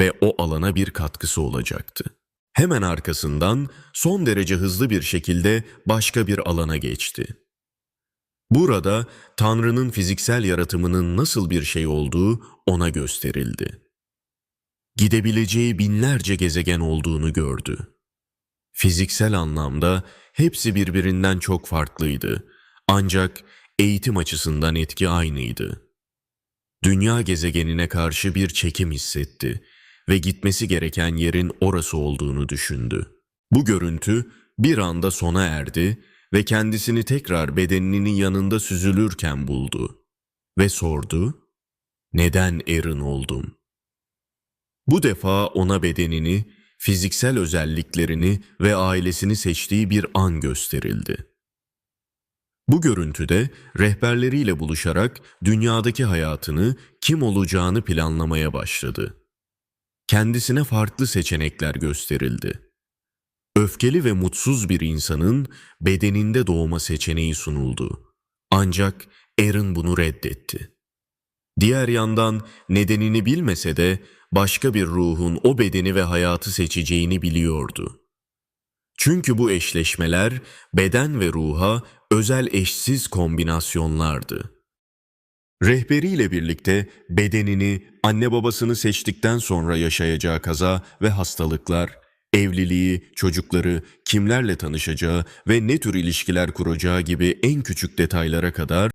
ve o alana bir katkısı olacaktı. Hemen arkasından son derece hızlı bir şekilde başka bir alana geçti. Burada Tanrı'nın fiziksel yaratımının nasıl bir şey olduğu ona gösterildi. Gidebileceği binlerce gezegen olduğunu gördü. Fiziksel anlamda hepsi birbirinden çok farklıydı. Ancak eğitim açısından etki aynıydı. Dünya gezegenine karşı bir çekim hissetti ve gitmesi gereken yerin orası olduğunu düşündü. Bu görüntü bir anda sona erdi ve kendisini tekrar bedeninin yanında süzülürken buldu ve sordu, "Neden Erin oldum?" Bu defa ona bedenini, fiziksel özelliklerini ve ailesini seçtiği bir an gösterildi. Bu görüntüde rehberleriyle buluşarak dünyadaki hayatını, kim olacağını planlamaya başladı. Kendisine farklı seçenekler gösterildi. Öfkeli ve mutsuz bir insanın bedeninde doğma seçeneği sunuldu. Ancak Aaron bunu reddetti. Diğer yandan nedenini bilmese de başka bir ruhun o bedeni ve hayatı seçeceğini biliyordu. Çünkü bu eşleşmeler beden ve ruha özel eşsiz kombinasyonlardı. Rehberiyle birlikte bedenini, anne babasını seçtikten sonra yaşayacağı kaza ve hastalıklar, evliliği, çocukları, kimlerle tanışacağı ve ne tür ilişkiler kuracağı gibi en küçük detaylara kadar